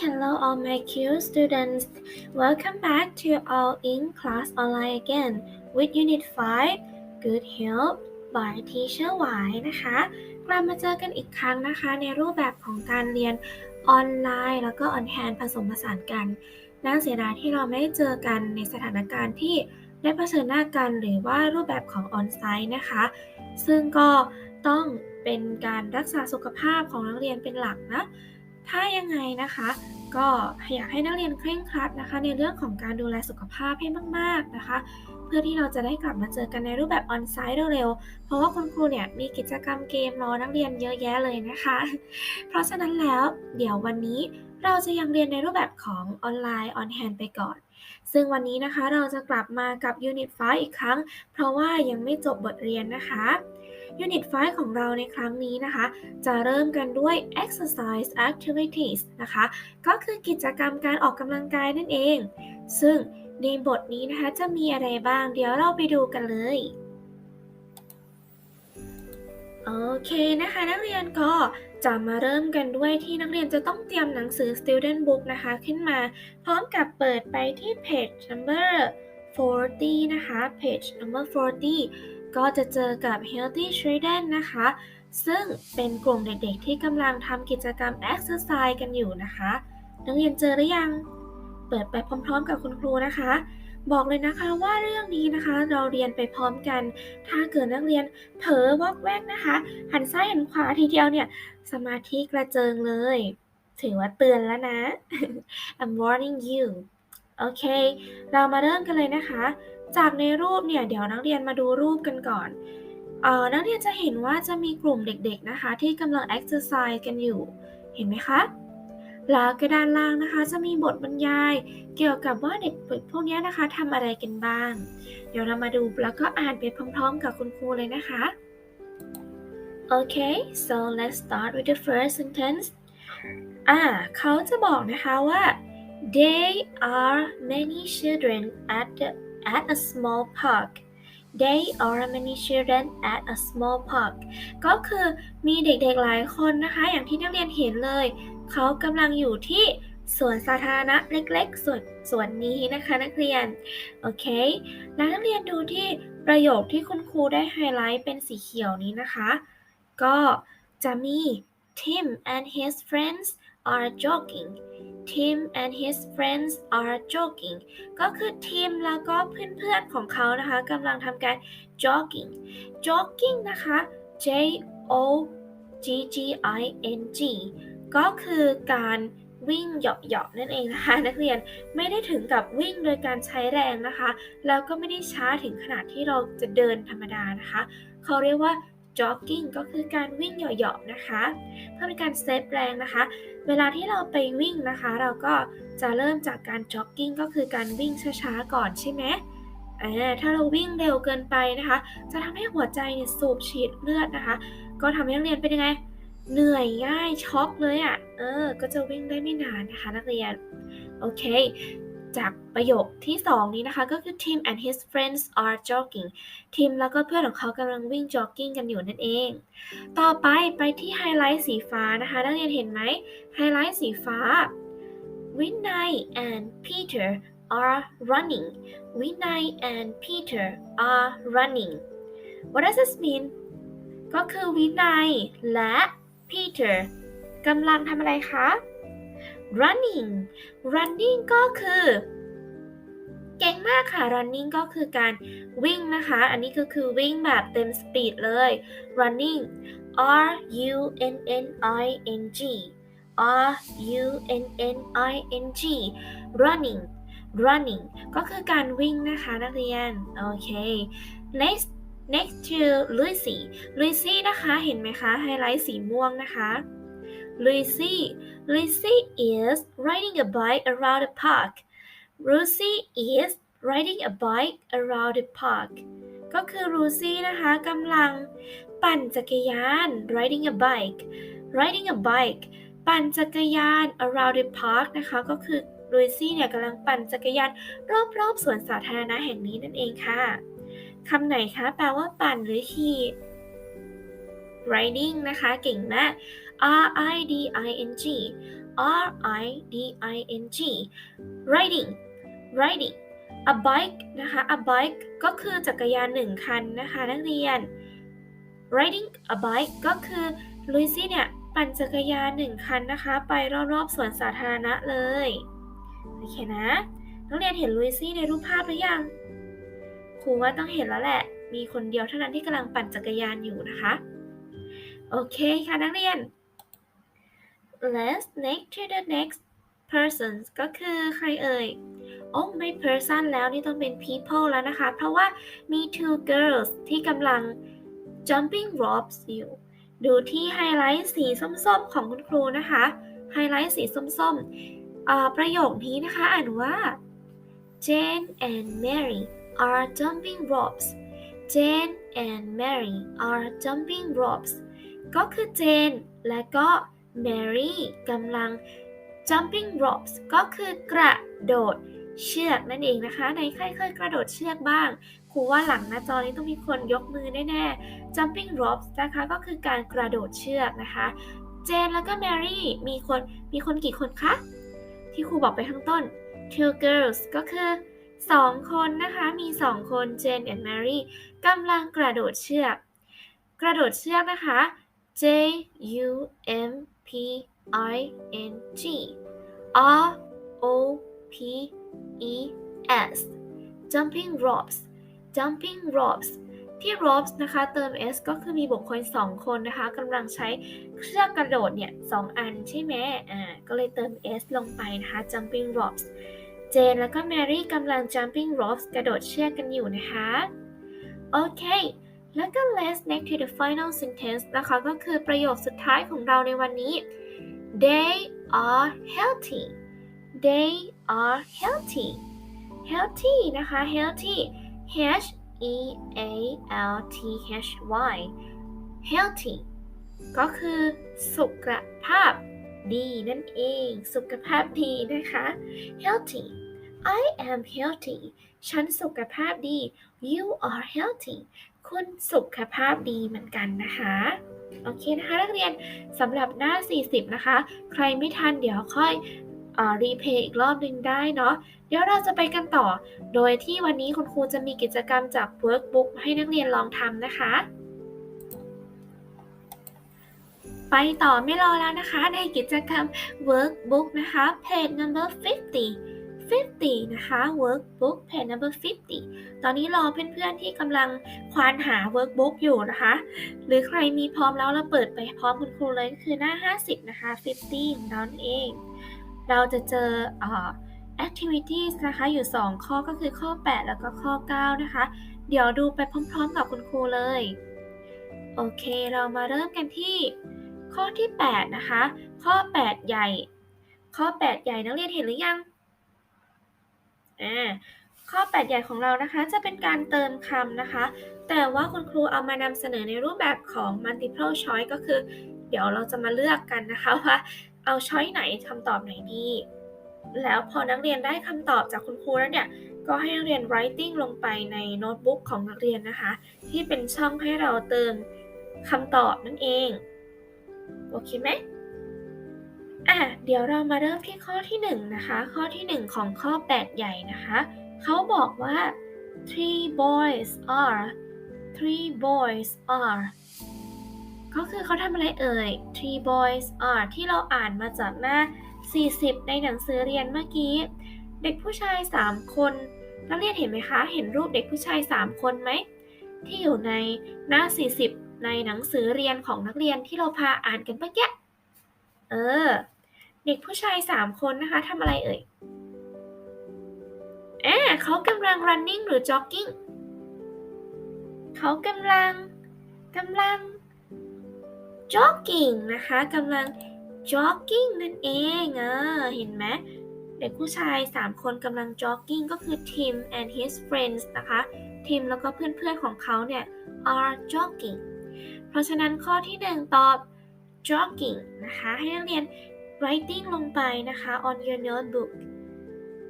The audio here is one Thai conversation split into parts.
hello all my cute students. Welcome back to All in Class Online again with Unit 5 Good Help by Teacher Y นะคะ กลับมาเจอกันอีกครั้งนะคะ ในรูปแบบของการเรียนออนไลน์ แล้วก็ออนแฮนผสมผสานกัน น่าเสียดายที่เราไม่ได้เจอกันในสถานการณ์ที่ได้เผชิญหน้ากันหรือว่ารูปแบบของออนไซต์นะคะ ซึ่งก็ต้องเป็นการรักษาสุขภาพของนักเรียนเป็นหลักนะ ถ้ายังไงนะคะ ก็อยากให้นักเรียนเคร่งครัดนะคะ ในเรื่องของการดูแลสุขภาพให้มาก ๆนะคะ เพื่อที่เราจะได้กลับมาเจอกันในรูปแบบออนไซต์เร็วๆ เพราะว่าคุณครูเนี่ยมีกิจกรรมเกมรอนักเรียนเยอะแยะเลยนะคะ เพราะฉะนั้นแล้วเดี๋ยววันนี้เราจะยังเรียนในรูปแบบของออนไลน์ออนแฮนไปก่อน ซึ่งวันนี้นะคะเราจะกลับมากับ Unit 5อีกครั้ง เพราะว่ายังไม่จบบทเรียนนะคะ Unit 5ของเราในครั้งนี้นะคะ จะเริ่มกันด้วย exercise activities นะคะ ก็คือกิจกรรมการออกกำลังกายนั่นเอง ซึ่งในบทนี้นะคะจะมีอะไรบ้าง เดี๋ยวเราไปดูกันเลยโอเคนะคะนักเรียนก็จะมาเริ่มกันด้วยที่นักเรียนจะต้องเตรียมหนังสือ student book นะคะ ขึ้นมา พร้อมกับเปิดไปที่ page number 40 นะคะ page number 40 ก็จะเจอกับ healthy children นะคะ ซึ่งเป็นกลุ่มเด็กๆที่กำลังทำกิจกรรม exercise กันอยู่นะคะ นักเรียนเจอหรือยัง เปิดไปพร้อมๆ กับคุณครูนะคะ บอกเลยนะคะว่าเรื่องนี้นะคะ เราเรียนไปพร้อมกัน ถ้าเกิดนักเรียนเผลอวอกแวกนะคะ หันซ้ายหันขวาทีเดียวเนี่ย สมาธิกระเจิงเลย ถือว่าเตือนแล้วนะ I'm warning you โอเค เรามาเริ่มกันเลยนะคะ จากในรูปเนี่ย เดี๋ยวนักเรียนมาดูรูปกันก่อนเอ่อนักเรียนจะเห็นว่าจะมีกลุ่มเด็กๆนะคะ ที่กำลัง exercise กันอยู่ เห็นไหมคะ แล้วกระดานล่างนะคะ จะมีบทบรรยาย เกี่ยวกับว่าเด็กพวกนี้นะคะทำอะไรกันบ้าง เดี๋ยวเรามาดูแล้วก็อ่านไปพร้อมๆ กับคุณครูเลยนะคะ Okay so let's start with the first sentence อ่าเขาจะบอกนะคะว่า There are many children at the, at a small park There are many children at a small park ก็คือมีเด็กๆหลายคนนะคะ อย่างที่นักเรียนเห็นเลย เขากำลังอยู่ที่สวนสาธารณะเล็กๆส่วนส่วนนี้นะคะนักเรียน โอเค แล้วนักเรียนดูที่ประโยคที่คุณครูได้ไฮไลท์เป็นสีเขียวนี้นะคะ ก็จะมี Tim and his friends are jogging Tim and his friends are jogging ก็คือทีมแล้วก็เพื่อนๆของเขานะคะกำลังทำการ jogging jogging นะคะ J O G G I N G ก็คือการวิ่งเหยาะๆนั่นเองนะคะนักเรียนไม่ได้ถึงกับวิ่งโดยการใช้แรงนะคะ แล้วก็ไม่ได้ช้าถึงขนาดที่เราจะเดินธรรมดานะคะ เขาเรียกว่า jogging ก็คือการวิ่งเหยาะๆนะคะ เพื่อเป็นการเซฟแรงนะคะ เวลาที่เราไปวิ่งนะคะ เราก็จะเริ่มจากการ jogging ก็คือการวิ่งช้าๆก่อนใช่ไหมถ้าเราวิ่งเร็วเกินไปนะคะ จะทำให้หัวใจเนี่ยสูบฉีดเลือดนะคะ ก็ทำให้นักเรียนเป็นยังไง เหนื่อยง่ายช็อกเลยอะ่ะ เออ ก็จะวิ่งได้ไม่นานนะคะ นักเรียน โอเค จากประโยคที่ 2 นี้นะคะ ก็คือ Tim and his friends are jogging ทีมแล้วก็เพื่อนของเขากำลังวิ่ง jogging กันอยู่นั่นเอง ต่อไปไปที่ไฮไลท์สีฟ้านะคะนักเรียนเห็นไหมไฮไลท์สีฟ้า Vinay and Peter are running Vinay and Peter are running What does this mean ก็คือวินัยและ Peter กำลังทำอะไรคะ running running ก็คือ เก่งมากค่ะ running ก็คือการวิ่งนะคะ อันนี้ก็คือวิ่งแบบเต็มสปีดเลย running R U N N I N G R U N N I N G running running ก็คือการวิ่งนะคะนักเรียน โอเค next next to Lucy Lucy นะคะ เห็นไหมคะ ไฮไลท์สีม่วงนะคะ Lucy Lucy is riding a bike around the park Lucy is riding a bike around the park ก็คือ Lucy นะคะกำลังปั่นจักรยาน riding a bike riding a bike ปั่นจักรยาน around the park นะคะก็คือ Lucy เนี่ยกำลังปั่นจักรยานรอบๆสวนสาธารณะแห่งนี้นั่นเองค่ะคำไหนคะแปลว่าปั่นหรือขี่ riding นะคะ เก่งมาก R I D I N G R I D I N G riding riding a bike นะคะ a bike ก็คือจักรยานหนึ่งคันนะคะนักเรียน riding a bike ก็คือลุยซี่เนี่ยปั่นจักรยานหนึ่งคันนะคะ ไปรอบๆสวนสาธารณะเลยโอเคนะ นักเรียนเห็นลุยซี่ในรูปภาพหรือยังครูว่าต้องเห็นแล้วแหละ มีคนเดียวเท่านั้นที่กำลังปั่นจักรยานอยู่นะคะ โอเคค่ะนักเรียน let's next to the next person ก็คือใครเอ่ย โอ้ไม่ person แล้วนี่ต้องเป็น people แล้วนะคะ เพราะว่ามี two girls ที่กำลัง jumping ropes อยู่ ดูที่ไฮไลท์สีส้มๆ ของคุณครูนะคะ ไฮไลท์สีส้มๆ ประโยคนี้นะคะ อ่านว่า Jane and Mary are jumping ropes Jane and Mary are jumping ropes ก็คือเจนและก็ Mary กำลัง jumping ropes ก็คือกระโดดเชือกนั่นเองนะคะ ในใครเคยกระโดดเชือกบ้างครูว่าหลังหน้าจอนี้ต้องมีคนยกมือแน่ๆ jumping ropes นะคะก็คือการกระโดดเชือกนะคะ เจนแล้วก็ Mary มีคนมีคนกี่คนคะ ที่ครูบอกไปข้างต้น two girls ก็คือ2คนนะคะ มี2คน Jane and Mary กำลังกระโดดเชือก กระโดดเชือกนะคะ J U M P I N G R O P E S jumping ropes jumping ropes ที่ ropes นะคะเติม s ก็คือมีบุคคล 2 คนนะคะกำลังใช้เชือกกระโดดเนี่ยสองอันใช่ไหมอ่าก็เลยเติม s ลงไปนะคะ jumping ropes เจนแล้วก็แมรี่กำลัง jumping ropes กระโดดเชือกกันอยู่นะคะ โอเค แล้วก็ let's next to the final sentence นะคะก็คือประโยคสุดท้ายของเราในวันนี้ they are healthy they are healthy healthy นะคะ healthy H E A L T H Y healthy ก็คือสุขภาพดีนั่นเอง สุขภาพดีนะคะ healthy I am healthy ฉันสุขภาพดี you are healthy คุณสุขภาพดีเหมือนกันนะคะโอเคนะคะนักเรียนสำหรับหน้า 40 นะคะ ใครไม่ทันเดี๋ยวค่อยรีเพย์อีกรอบหนึ่งได้เนาะเดี๋ยวเราจะไปกันต่อ โดยที่วันนี้คุณครูจะมีกิจกรรมจาก workbook ให้นักเรียนลองทำนะคะ ไปต่อไม่รอแล้วนะคะ ในกิจกรรม workbook นะคะ page number 50 50 นะคะ workbook page number 50 ตอนนี้รอเพื่อนๆที่กำลังควานหา workbook อยู่นะคะ หรือใครมีพร้อมแล้วเราเปิดไปพร้อมคุณครูเลยก็คือหน้า 50 นะคะ 50ของเราเอง เราจะเจออ่อ activities นะคะ อยู่ 2 ข้อก็คือข้อ 8 แล้วก็ข้อ 9 นะคะ เดี๋ยวดูไปพร้อมๆกับคุณครูเลย โอเค เรามาเริ่มกันที่ข้อที่ 8 นะคะ ข้อ 8 ใหญ่ ข้อ 8 ใหญ่นักเรียนเห็นหรือยัง อ่าข้อ 8 ใหญ่ของเรานะคะจะเป็นการเติมคำนะคะ แต่ว่าคุณครูเอามานำเสนอในรูปแบบของ multiple choice ก็คือ เดี๋ยวเราจะมาเลือกกันนะคะว่าเอาช้อยไหนคำตอบไหนดี แล้วพอนักเรียนได้คำตอบจากคุณครูแล้วเนี่ย ก็ให้นักเรียน writing ลงไปในโน้ตบุ๊กของนักเรียนนะคะ ที่เป็นช่องให้เราเติมคำตอบนั่นเอง โอเคไหม อะเดี๋ยวเรามาเริ่มที่ข้อที่1นะคะ ข้อที่ 1 ของข้อ 8 ใหญ่นะคะ เขาบอกว่า three boys are three boys are ก็คือเขาทำอะไรเอ่ย three boys are ที่เราอ่านมาจากหน้า 40 ในหนังสือเรียนเมื่อกี้ เด็กผู้ชาย 3 คน นักเรียนเห็นไหมคะ เห็นรูปเด็กผู้ชาย 3 คนไหม ที่อยู่ในหน้า 40 ในหนังสือเรียนของนักเรียนที่เราพาอ่านกันเมื่อกี้ เออ เด็กผู้ชาย3คนนะคะทำอะไรเอ่ยแอบเขากำลัง running หรือ jogging เขากำลังกำลัง jogging นะคะกำลัง jogging นั่นเองเออเห็นไหมเด็กผู้ชาย 3 คนกำลัง jogging ก็คือ Tim and his friends นะคะ Tim แล้วก็เพื่อนๆของเขาเนี่ย are jogging เพราะฉะนั้นข้อที่ 1 ตอบ jogging นะคะ ให้นักเรียน writing ลงไปนะคะ on your notebook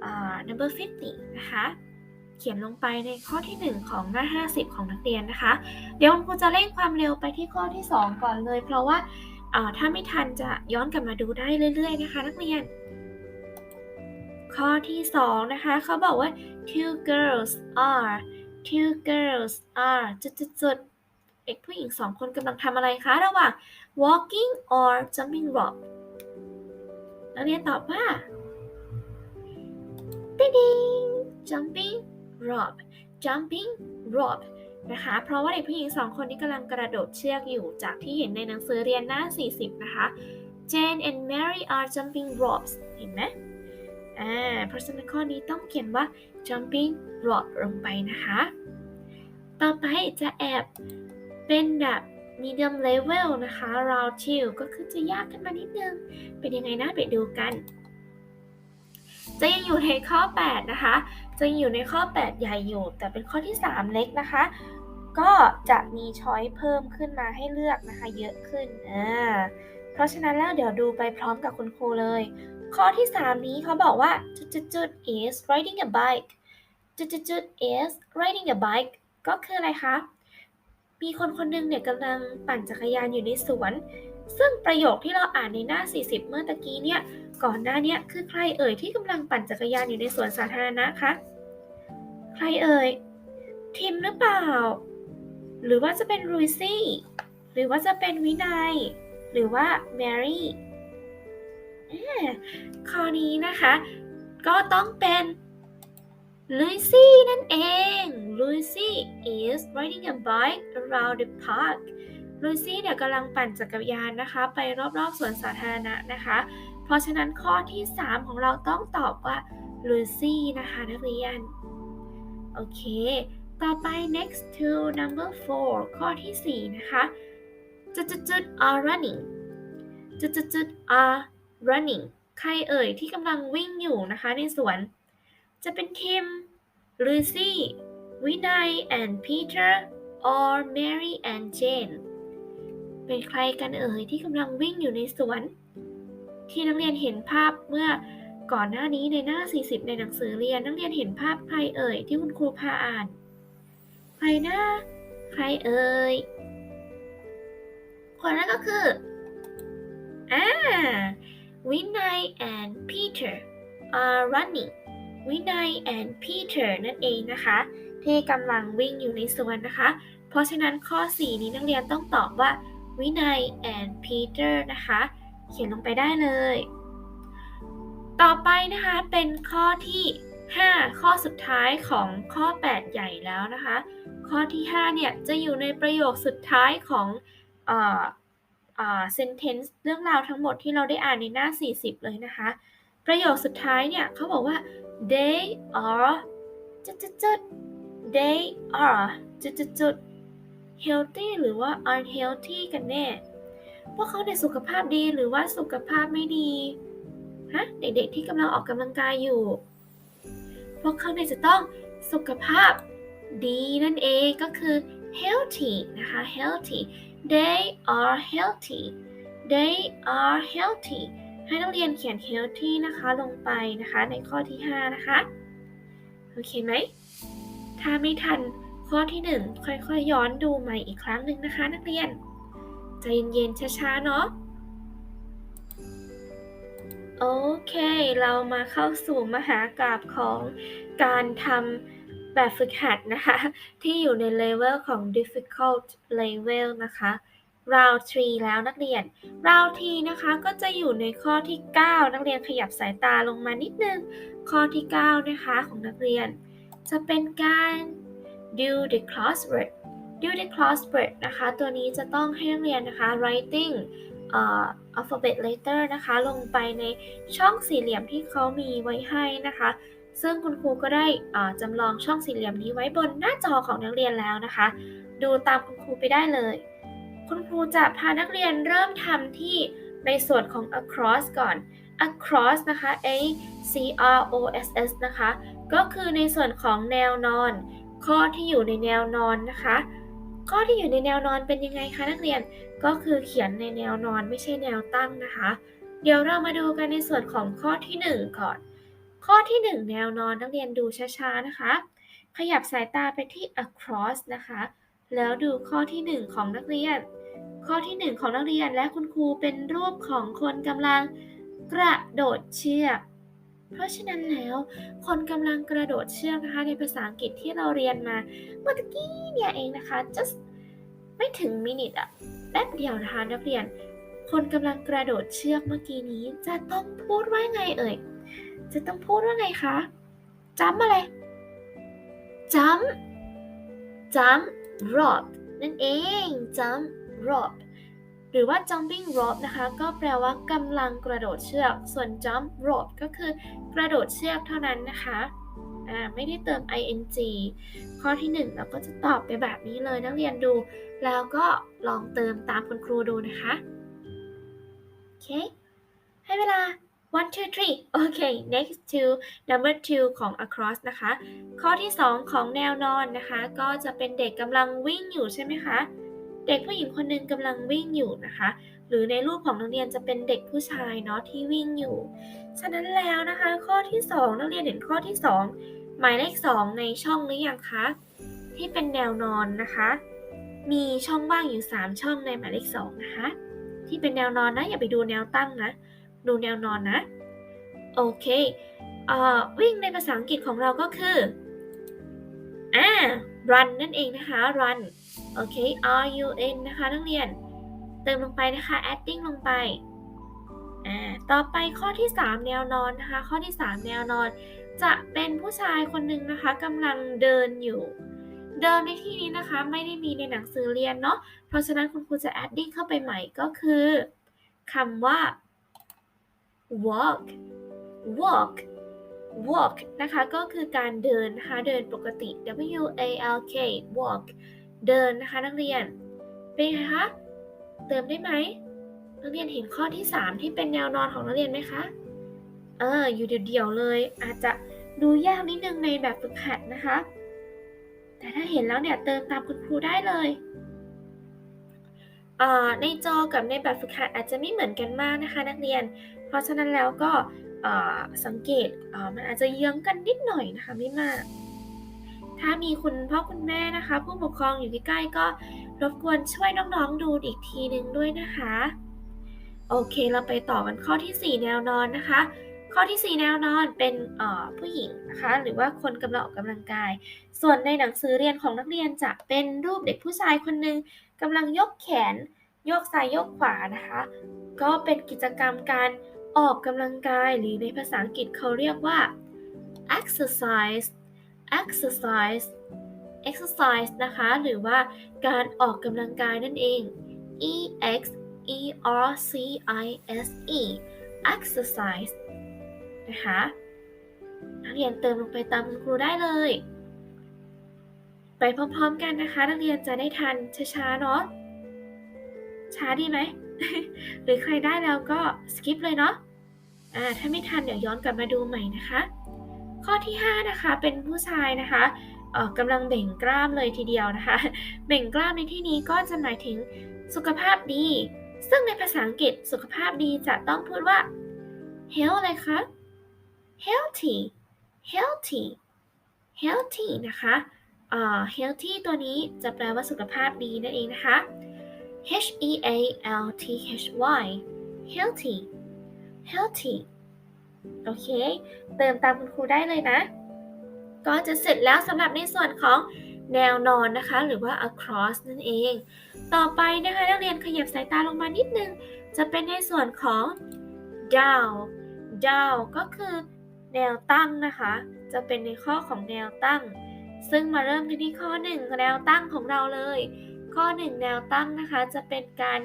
uh, number 50 นะคะ เขียนลงไปในข้อที่ 1 ของหน้า 50 ของนักเรียนนะคะ เดี๋ยวคุณครูจะเร่งความเร็วไปที่ข้อที่ 2 ก่อนเลย เพราะว่าถ้าไม่ทันจะย้อนกลับมาดูได้เรื่อย ๆ นะคะ นักเรียน ข้อที่ 2 นะคะ เขาบอกว่า two girls are two girls are จุดๆเด็กผู้หญิงสองคนกำลังทำอะไรคะ ระหว่าง walking or jumping rope นักเรียนตอบว่าติ๊ดิง jumping rope jumping rope นะคะ เพราะว่าเด็กผู้หญิงสองคนนี้กำลังกระโดดเชือกอยู่จากที่เห็นในหนังสือเรียนหน้า 40 นะคะ Jane and Mary are jumping ropes เห็นไหมอ่า เพราะฉะนั้นข้อนี้ต้องเขียนว่า jumping rope ลงไปนะคะ ต่อไปจะแอบเป็นแบบ medium level นะคะ round two ก็คือจะยากขึ้นมานิดนึง เป็นยังไงนะไปดูกัน จะยังอยู่ในข้อ 8 นะคะ จะยังอยู่ในข้อ 8 ใหญ่อยู่ แต่เป็นข้อที่ 3 เล็กนะคะ ก็จะมีช้อยเพิ่มขึ้นมาให้เลือกนะคะ เยอะขึ้นอ่าเพราะฉะนั้นแล้วเดี๋ยวดูไปพร้อมกับคุณครูเลย ข้อที่ 3 นี้เขาบอกว่าจุดๆ is riding a bike จุดๆ is riding a bike ก็คืออะไรคะ มีคนคนหนึงเนี่ยกำลังปั่นจักรยานอยู่ในสวน ซึ่งประโยคที่เราอ่านในหน้า 40 เมื่อตะกี้เนี่ย ก่อนหน้านี้คือใครเอ่ยที่กำลังปั่นจักรยานอยู่ในสวนสาธารณะคะ ใครเอ่ย ทิมหรือเปล่า หรือว่าจะเป็นรูซี่ หรือว่าจะเป็นวินัย หรือว่าแมรี่ข้อนี้นะคะ ก็ต้องเป็น ลูซี่นั่นเอง Lucy is riding a bike around the park ลูซี่เนี่ยกำลังปั่นจักรยานนะคะ ไปรอบๆสวนสาธารณะนะคะ เพราะฉะนั้นข้อที่ 3 ของเราต้องตอบว่า Lucy นะคะนักเรียน โอเค ต่อไป next to number 4 ข้อที่ 4 นะคะ จุดจุดจุด are running จุดจุดจุด are running ใครเอ่ยที่กำลังวิ่งอยู่นะคะในสวน จะเป็นทิม Lucy วินัย and Peter or Mary and Jane เป็นใครกันเอ่ยที่กำลังวิ่งอยู่ในสวน ที่นักเรียนเห็นภาพเมื่อก่อนหน้านี้ในหน้า 40 ในหนังสือเรียนนักเรียนเห็นภาพใครเอ่ยที่คุณครูพาอ่าน ใครนะ ใครเอ่ยคนนั้นก็คืออ่าวินัย and Peter are running วินัย and Peter นั่นเองนะคะ ที่กำลังวิ่งอยู่ในสวนนะคะ เพราะฉะนั้นข้อ 4 นี้นักเรียนต้องตอบว่าวินัย and Peter นะคะ เขียนลงไปได้เลย ต่อไปนะคะเป็นข้อที่ 5 ข้อสุดท้ายของข้อ 8 ใหญ่แล้วนะคะ ข้อที่ 5 เนี่ย จะอยู่ในประโยคสุดท้ายของเอ่อเอ่อ sentence เรื่องราวทั้งหมดที่เราได้อ่านในหน้า 40 เลยนะคะ ประโยคสุดท้ายเนี่ยเขาบอกว่า they are จุดจุดจุด they are จุดจุดจุด healthy หรือว่า unhealthy กันแน่ พวกเขาในสุขภาพดีหรือว่าสุขภาพไม่ดี ฮะ เด็กๆที่กำลังออกกำลังกายอยู่ พวกเขาเนี่ยจะต้องสุขภาพดีนั่นเองก็คือ healthy นะคะ healthy they are healthy they are healthy ให้นักเรียนเขียน healthy นะคะลงไปนะคะในข้อที่ 5 นะคะ โอเคไหม ถ้าไม่ทันข้อที่ 1 ค่อยๆย้อนดูใหม่อีกครั้งหนึ่งนะคะ นักเรียน ใจเย็นๆช้าๆ เนาะโอเค เรามาเข้าสู่มหากราบของการทำแบบฝึกหัดนะคะ ที่อยู่ในเลเวลของ difficult level นะคะ round 3 แล้วนักเรียน round 3นะคะก็จะอยู่ในข้อที่ 9 นักเรียนขยับสายตาลงมานิดนึง ข้อที่ 9 นะคะของนักเรียน จะเป็นการ do the crossword do the crossword นะคะ ตัวนี้จะต้องให้นักเรียนนะคะ writing alphabet letter นะคะ ลงไปในช่องสี่เหลี่ยมที่เขามีไว้ให้นะคะ ซึ่งคุณครูก็ได้จำลองช่องสี่เหลี่ยมนี้ไว้บนหน้าจอของนักเรียนแล้วนะคะ ดูตามคุณครูไปได้เลย คุณครูจะพานักเรียนเริ่มทำที่ในส่วนของ across ก่อน across นะคะ a c r o s s นะคะ ก็คือในส่วนของแนวนอน ข้อที่อยู่ในแนวนอนนะคะ ข้อที่อยู่ในแนวนอนเป็นยังไงคะนักเรียนก็คือเขียนในแนวนอนไม่ใช่แนวตั้งนะคะ เดี๋ยวเรามาดูกันในส่วนของข้อที่ 1 ก่อน ข้อที่ 1 แนวนอนนักเรียนดูช้าๆนะคะ ขยับสายตาไปที่ across นะคะ แล้วดูข้อที่ 1 ของนักเรียน ข้อที่ 1 ของนักเรียนและคุณครูเป็นรูปของคนกำลังกระโดดเชือก เพราะฉะนั้นแล้ว คนกำลังกระโดดเชือกนะคะในภาษาอังกฤษที่เราเรียนมาเมื่อกี้เนี่ยเองนะคะ just ไม่ถึงมินิทอะแป๊บเดียวนะคะนักเรียน คนกำลังกระโดดเชือกเมื่อกี้นี้ จะต้องพูดว่าไงเอ่ย จะต้องพูดว่าไงคะจัมอะไรจัมจัม rope นั่นเอง jump rope หรือว่า jumping rope นะคะ ก็แปลว่ากำลังกระโดดเชือก ส่วน jump rope ก็คือกระโดดเชือกเท่านั้นนะคะไม่ได้เติม ing ข้อที่ 1 เราก็จะตอบไปแบบนี้เลยนักเรียนดู แล้วก็ลองเติมตามคุณครูดูนะคะ โอเค ให้เวลา one two three โอเค next to number two ของ across นะคะ ข้อที่ 2 ของแนวนอนนะคะ ก็จะเป็นเด็กกำลังวิ่งอยู่ใช่ไหมคะ เด็กผู้หญิงคนหนึ่งกำลังวิ่งอยู่นะคะ หรือในรูปของนักเรียนจะเป็นเด็กผู้ชายเนาะที่วิ่งอยู่ ฉะนั้นแล้วนะคะ ข้อที่ 2 นักเรียนเห็นข้อที่ 2 หมายเลข 2 ในช่องหรือยังคะที่เป็นแนวนอนนะคะ มีช่องว่างอยู่ 3 ช่องในหมายเลข2นะคะที่เป็นแนวนอนนะอย่าไปดูแนวตั้งนะ ดูแนวนอนนะโอเคเอ่อวิ่งในภาษาอังกฤษของเราก็คืออ่า run นั่นเองนะคะ run โอเค R U N นะคะนักเรียน เติมลงไปนะคะ adding ลงไป อ่า ต่อไปข้อที่ 3 แนวนอนนะคะ ข้อที่ 3 แนวนอน จะเป็นผู้ชายคนหนึ่งนะคะกำลังเดินอยู่ เดินในที่นี้นะคะไม่ได้มีในหนังสือเรียนเนาะ เพราะฉะนั้นคุณครูจะ adding เข้าไปใหม่ก็คือคำว่า walk walk walk นะคะ ก็คือการเดินนะคะเดินปกติ W A L K walk เดินนะคะนักเรียน เป็นไงคะ เติมได้ไหม นักเรียนเห็นข้อที่ 3 ที่เป็นแนวนอนของนักเรียนไหมคะ เออ อยู่เดี่ยวๆเลย อาจจะดูยากนิดนึงในแบบฝึกหัดนะคะ แต่ถ้าเห็นแล้วเนี่ยเติมตามคุณครูได้เลยอ่าในจอกับในแบบฝึกหัดอาจจะไม่เหมือนกันมากนะคะ นักเรียน เพราะฉะนั้นแล้วก็สังเกตมันอาจจะเยื้องกันนิดหน่อยนะคะไม่มาก ถ้ามีคุณพ่อคุณแม่นะคะ ผู้ปกครองอยู่ใกล้ๆก็รบกวนช่วยน้องๆดูอีกทีนึงด้วยนะคะ โอเคเราไปต่อกันข้อที่ 4 แนวนอนนะคะ ข้อที่ 4 แนวนอนเป็นผู้หญิงนะคะ หรือว่าคนกำลังออกกำลังกาย ส่วนในหนังสือเรียนของนักเรียนจะเป็นรูปเด็กผู้ชายคนหนึ่งกำลังยกแขนโยกซ้ายยกขวานะคะ ก็เป็นกิจกรรมการออกกำลังกายหรือในภาษาอังกฤษเขาเรียกว่า exercise exercise exercise นะคะ หรือว่าการออกกำลังกายนั่นเอง e x e r c i s e exercise นะคะนักเรียนเติมลงไปตามคุณครูได้เลย ไปพร้อมๆกันนะคะ นักเรียนจะได้ทันช้าๆเนาะช้าดีไหม หรือใครได้แล้วก็สกิปเลยเนาะอ่าถ้าไม่ทันเดี๋ยวย้อนกลับมาดูใหม่นะคะ ข้อที่ 5 นะคะ เป็นผู้ชายนะคะกำลังเบ่งกล้ามเลยทีเดียวนะคะ เบ่งกล้ามในที่นี้ก็จะหมายถึงสุขภาพดี ซึ่งในภาษาอังกฤษสุขภาพดีจะต้องพูดว่า health อะไรคะ healthy healthy healthy นะคะ healthy ตัวนี้จะแปลว่าสุขภาพดีนั่นเองนะคะ H E A L T H Y healthy healthy โอเค เติมตามคุณครูได้เลยนะ ก็จะเสร็จแล้วสำหรับในส่วนของแนวนอนนะคะ หรือว่า across นั่นเอง ต่อไปนะคะนักเรียนขยับสายตาลงมานิดนึง จะเป็นในส่วนของ down down ก็คือแนวตั้งนะคะ จะเป็นในข้อของแนวตั้ง ซึ่งมาเริ่มกันที่ข้อ 1 แนวตั้งของเราเลย ข้อ 1 แนวตั้งนะคะ จะเป็นการ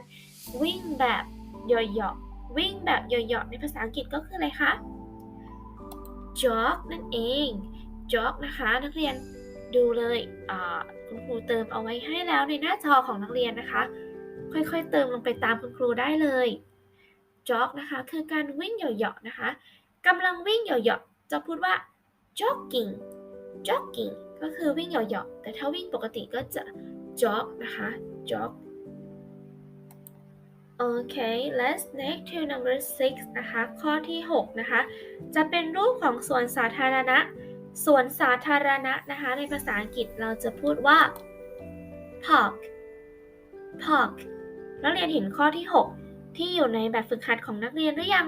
วิ่งแบบเหยๆวิ่งแบบเหยๆในภาษาอังกฤษก็คืออะไรคะ jog นั่นเอง jog นะคะ นักเรียนดูเลยคุณครูเติมเอาไว้ให้แล้วในหน้าจอของนักเรียนนะคะ ค่อยๆ เติมลงไปตามคุณครูได้เลย jog นะคะ คือการวิ่งเหยาะๆนะคะกำลังวิ่งเหยาะๆจะพูดว่า jogging jogging ก็คือวิ่งเหยาะๆแต่ถ้าวิ่งปกติก็จะ jog นะคะ jog โอเค let's next to number six นะคะ ข้อที่ 6 นะคะ จะเป็นรูปของสวนสาธารณะ สวนสาธารณะนะคะ ในภาษาอังกฤษเราจะพูดว่า park park นักเรียนเห็นข้อที่ 6 ที่อยู่ในแบบฝึกหัดของนักเรียนหรือยัง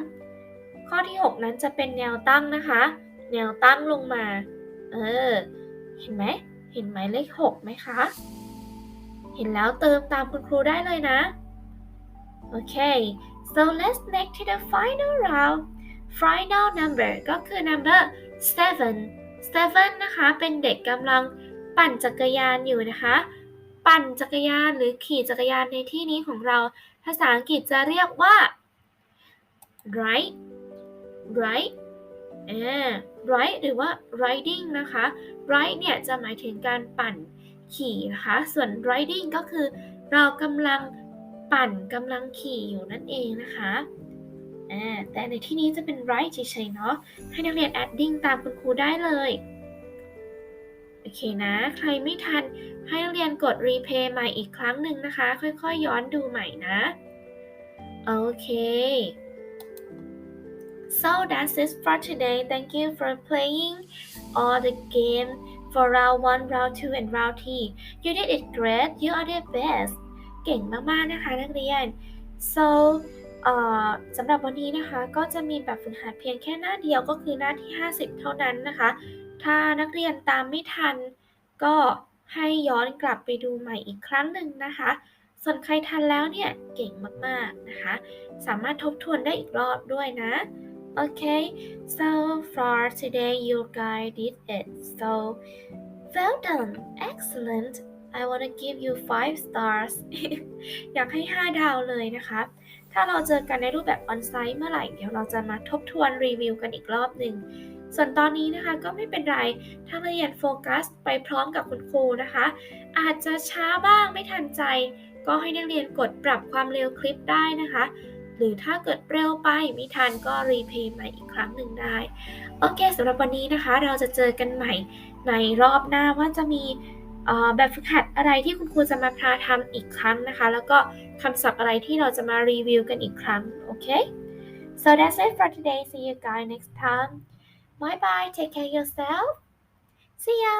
ข้อที่ 6 นั้นจะเป็นแนวตั้งนะคะ แนวตั้งลงมา เออ เห็นไหม เห็นหมายเลข 6 ไหมคะ เห็นแล้วเติมตามคุณครูได้เลยนะ โอเค so let's next to the final round final number ก็คือ number seven seven นะคะ เป็นเด็กกำลังปั่นจักรยานอยู่นะคะ ปั่นจักรยานหรือขี่จักรยานในที่นี้ของเรา ภาษาอังกฤษจะเรียกว่า ride ride อ่า ride หรือว่า riding นะคะ ride เนี่ยจะหมายถึงการปั่นขี่นะคะ ส่วน riding ก็คือเรากำลัง ปั่นกำลังขี่อยู่นั่นเองนะคะแต่ในที่นี้จะเป็น ride เฉยๆเนาะให้นักเรียน adding ตามคุณครูได้เลยโอเคนะ ใครไม่ทันให้นักเรียนกด replay ใหม่อีกครั้งหนึ่งนะคะ ค่อยๆย้อนดูใหม่นะ โอเค So that's it for today. Thank you for playing all the game for round 1, round 2 and round 3. You did it great. You are the best. เก่งมากๆนะคะนักเรียน so เอ่อสำหรับวันนี้นะคะก็จะมีแบบฝึกหัดเพียงแค่หน้าเดียวก็คือหน้าที่ 50 เท่านั้นนะคะ ถ้านักเรียนตามไม่ทัน ก็ให้ย้อนกลับไปดูใหม่อีกครั้งหนึ่งนะคะ ส่วนใครทันแล้วเนี่ยเก่งมากๆนะคะ สามารถทบทวนได้อีกรอบด้วยนะ Okay, so for today you guys did it. So well done, excellent. I want to give you five stars. อยากให้ 5 ดาวเลยนะคะ ถ้าเราเจอกันในรูปแบบออนไซต์เมื่อไหร่เดี๋ยวเราจะมาทบทวนรีวิวกันอีกรอบหนึ่ง ส่วนตอนนี้นะคะก็ไม่เป็นไรถ้าเรียนโฟกัสไปพร้อมกับคุณครูนะคะ อาจจะช้าบ้างไม่ทันใจ ก็ให้นักเรียนกดปรับความเร็วคลิปได้นะคะหรือถ้าเกิดเร็วไปไม่ทันก็รีเพย์ใหม่อีกครั้งหนึ่งได้ โอเคสำหรับวันนี้นะคะ เราจะเจอกันใหม่ในรอบหน้าว่าจะมี แบบฝึกหัดอะไรที่คุณครูจะมาพาทำอีกครั้งนะคะ แล้วก็คำศัพท์อะไรที่เราจะมารีวิวกันอีกครั้ง โอเค so that's it for today see you guys next time bye bye take care yourself see ya